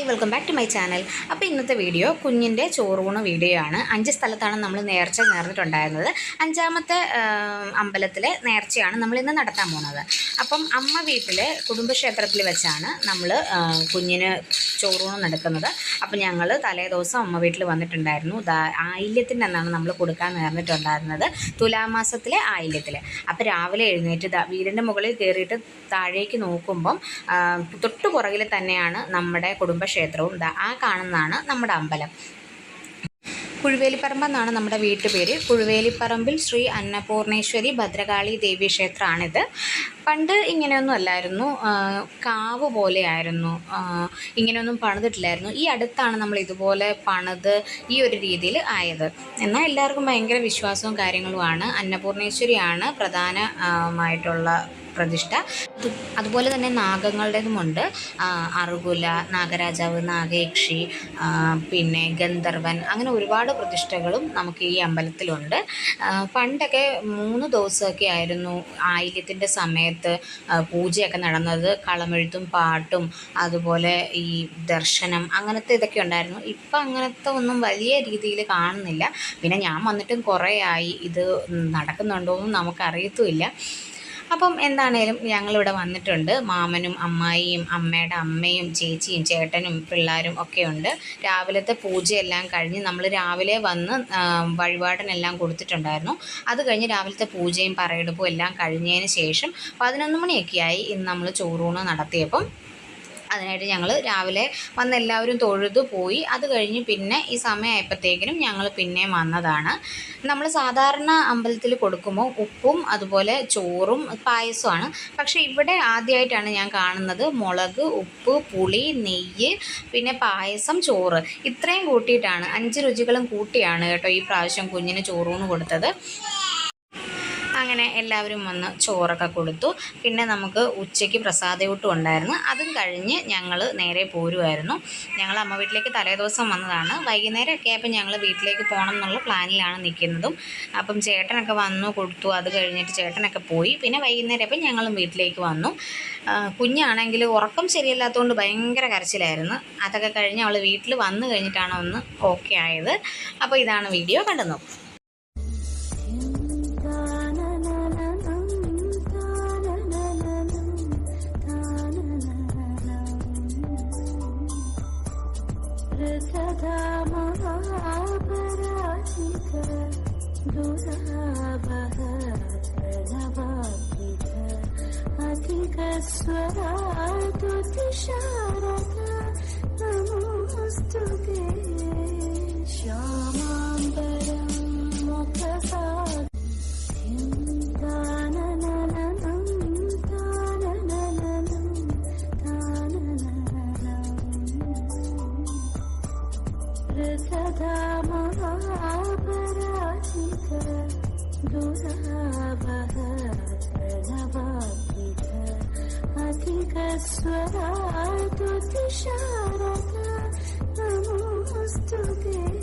Hi welcome back to my channel അപ്പോൾ ഇന്നത്തെ video കുഞ്ഞിന്റെ ചോറൂണ് വീഡിയോ ആണ്. അഞ്ച് സ്ഥലത്താണ് നമ്മൾ നേർച്ച നേർന്നിട്ടുണ്ടായിരുന്നത്. അഞ്ചാമത്തെ അമ്പലത്തിലെ നേർച്ചയാണ് നമ്മൾ ഇന്ന് നടത്താൻ പോകുന്നത് അപ്പം അമ്മ വീട്ടിലെ കുടുംബക്ഷേത്രത്തിൽ വെച്ചാണ് നമ്മൾ കുഞ്ഞിന് ചോറൂണ് നടക്കുന്നത്. അപ്പം ഞങ്ങൾ തലേ ദിവസം അമ്മ വീട്ടിൽ വന്നിട്ടുണ്ടായിരുന്നു. ആയില്യത്തിന്റെ അന്നാണ് നമ്മൾ കൊടുക്കാൻ നേർന്നിട്ടുണ്ടായിരുന്നത്. തുലാമാസത്തിലെ ആയില്യത്തിൽ അപ്പോൾ രാവിലെ എഴുന്നേറ്റ് വീടിന്റെ മുകളിൽ കയറിയിട്ട് താഴേക്ക് നോക്കുമ്പം തൊട്ടു പുറകിൽ തന്നെയാണ് നമ്മുടെ കുടുംബക്ഷേത്രവും ദാ ആ കാണുന്നതാണ് നമ്മുടെ അമ്പലം. കുഴുവേലിപ്പറമ്പ് എന്നാണ് നമ്മുടെ വീട്ടുപേര്. കുഴുവേലിപ്പറമ്പിൽ ശ്രീ അന്നപൂർണേശ്വരി ഭദ്രകാളി ദേവി ക്ഷേത്രമാണിത് പണ്ട് ഇങ്ങനെയൊന്നും അല്ലായിരുന്നു. കാവ് പോലെയായിരുന്നു. ഇങ്ങനെയൊന്നും പണിതിട്ടില്ലായിരുന്നു. ഈ അടുത്താണ് നമ്മൾ ഇതുപോലെ പണിത് ഈ ഒരു രീതിയിൽ ആയത്. എന്നാൽ എല്ലാവർക്കും ഭയങ്കര വിശ്വാസവും കാര്യങ്ങളുമാണ്. അന്നപൂർണേശ്വരിയാണ് പ്രധാനമായിട്ടുള്ള പ്രതിഷ്ഠ. അതുപോലെ തന്നെ നാഗങ്ങളുടേതുമുണ്ട് അറുകുല നാഗരാജാവ് നാഗയക്ഷി പിന്നെ ഗന്ധർവൻ അങ്ങനെ ഒരുപാട് പ്രതിഷ്ഠകളും നമുക്ക് ഈ അമ്പലത്തിലുണ്ട്. പണ്ടൊക്കെ മൂന്ന് ദിവസമൊക്കെ ആയിരുന്നു ആയില്യത്തിന്റെ സമയത്ത് പൂജയൊക്കെ നടന്നത്. കളമെഴുത്തും പാട്ടും അതുപോലെ ഈ ദർശനം അങ്ങനത്തെ ഇതൊക്കെ ഉണ്ടായിരുന്നു. ഇപ്പം അങ്ങനത്തെ ഒന്നും വലിയ രീതിയിൽ കാണുന്നില്ല. പിന്നെ ഞാൻ വന്നിട്ടും കുറേ ആയി ഇത് നടക്കുന്നുണ്ടോ എന്ന് നമുക്കറിയത്തുമില്ല അപ്പം എന്താണേലും ഞങ്ങളിവിടെ വന്നിട്ടുണ്ട്. മാമനും അമ്മായിയും അമ്മയുടെ അമ്മയും ചേച്ചിയും ചേട്ടനും പിള്ളേരും ഒക്കെ ഉണ്ട്. രാവിലത്തെ പൂജയെല്ലാം കഴിഞ്ഞ് നമ്മൾ രാവിലെ വന്ന് വഴിപാടിനെല്ലാം കൊടുത്തിട്ടുണ്ടായിരുന്നു. അത് കഴിഞ്ഞ് രാവിലത്തെ പൂജയും പറയെടുപ്പും എല്ലാം കഴിഞ്ഞതിന് ശേഷം പതിനൊന്ന് മണിയൊക്കെയായി ഇന്ന് നമ്മൾ ചോറൂണ് നടത്തിയപ്പം. അതിനായിട്ട് ഞങ്ങൾ രാവിലെ വന്ന് എല്ലാവരും തൊഴുതു പോയി. അത് കഴിഞ്ഞ് പിന്നെ ഈ സമയമായപ്പോഴത്തേക്കിനും ഞങ്ങൾ പിന്നെയും വന്നതാണ്. നമ്മൾ സാധാരണ അമ്പലത്തിൽ കൊടുക്കുമ്പോൾ ഉപ്പും അതുപോലെ ചോറും പായസമാണ് പക്ഷേ ഇവിടെ ആദ്യമായിട്ടാണ് ഞാൻ കാണുന്നത് മുളക് ഉപ്പ് പുളി നെയ്യ് പിന്നെ പായസം ചോറ്. ഇത്രയും കൂട്ടിയിട്ടാണ് അഞ്ച് രുചികളും കൂട്ടിയാണ് കേട്ടോ ഈ പ്രാവശ്യം കുഞ്ഞിന് ചോറൂണ് കൊടുത്തത്. അങ്ങനെ എല്ലാവരും വന്ന് ചോറൊക്കെ കൊടുത്തു. പിന്നെ നമുക്ക് ഉച്ചയ്ക്ക് പ്രസാദയൂട്ടും ഉണ്ടായിരുന്നു. അതും കഴിഞ്ഞ് ഞങ്ങൾ നേരെ പോരുമായിരുന്നു ഞങ്ങൾ അമ്മ വീട്ടിലേക്ക് തലേദിവസം വന്നതാണ്. വൈകുന്നേരം ഒക്കെ ആയപ്പോൾ ഞങ്ങൾ വീട്ടിലേക്ക് പോകണം എന്നുള്ള പ്ലാനിലാണ് നിൽക്കുന്നതും. അപ്പം ചേട്ടനൊക്കെ വന്നു കൊടുത്തു. അത് കഴിഞ്ഞിട്ട് ചേട്ടനൊക്കെ പോയി. പിന്നെ വൈകുന്നേരം ആയപ്പോൾ ഞങ്ങളും വീട്ടിലേക്ക് വന്നു. കുഞ്ഞാണെങ്കിൽ ഉറക്കം ശരിയല്ലാത്തതുകൊണ്ട് ഭയങ്കര കരച്ചിലായിരുന്നു. അതൊക്കെ കഴിഞ്ഞ് അവൾ വീട്ടിൽ വന്നു കഴിഞ്ഞിട്ടാണ് ഒന്ന് ഓക്കെ ആയത്. അപ്പോൾ ഇതാണ് വീഡിയോ കണ്ടു നോക്കും स्वरातुतिशारदा दुरावह प्रणवापित अधिकस्वरातुतिशारदा नमोऽस्तु ते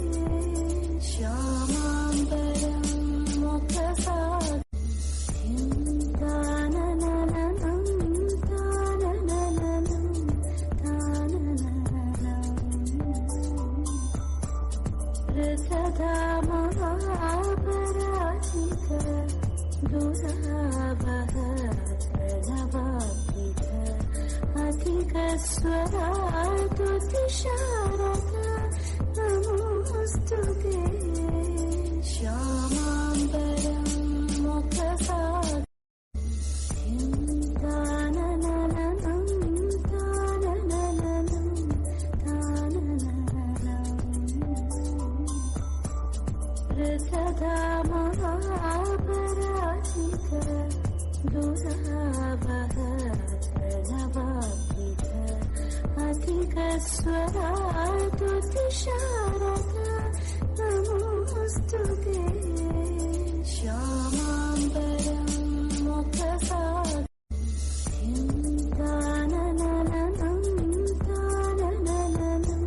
अधिकस्वरातुतिशारदा नमोऽस्तु ते श्यामाम्बरं मुखसा दाननननं दाननननं दाननननं महापराजित दुरावह प्रणवापित अधिकस्वरातुतिशारदा नमोऽस्तु ते दाननननं दाननननं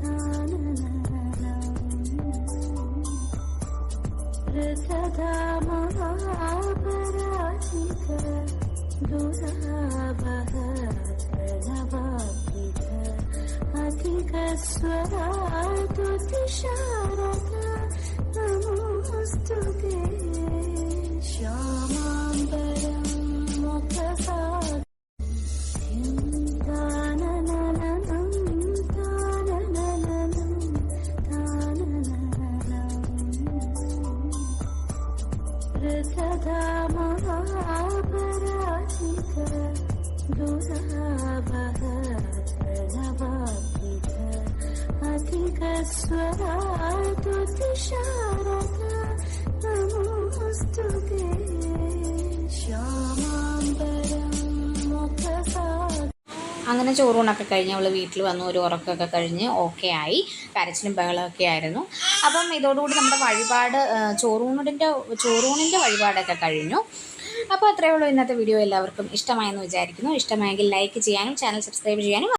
दाननननं महापराजित दुरावह दुराभः प्रणवाब्धित अधिकस्वरातुतिशारदा नमोऽस्तु ते श्यामाम्बरं मुखसागरम् അങ്ങനെ ചോറൂണൊക്കെ കഴിഞ്ഞ് അവൾ വീട്ടിൽ വന്നു ഒരു ഉറക്കമൊക്കെ കഴിഞ്ഞ് ഓക്കെ ആയി കരച്ചിലും ബഹളമൊക്കെ ആയിരുന്നു അപ്പം ഇതോടുകൂടി നമ്മുടെ വഴിപാട് ആ, ചോറൂണിൻ്റെ ചോറൂണിൻ്റെ വഴിപാടൊക്കെ കഴിഞ്ഞു അപ്പോൾ അത്രയേ ഉള്ളൂ ഇന്നത്തെ വീഡിയോ എല്ലാവർക്കും ഇഷ്ടമായെന്ന് വിചാരിക്കുന്നു. ഇഷ്ടമായെങ്കിൽ ലൈക്ക് ചെയ്യാനും ചാനൽ സബ്സ്ക്രൈബ് ചെയ്യാനും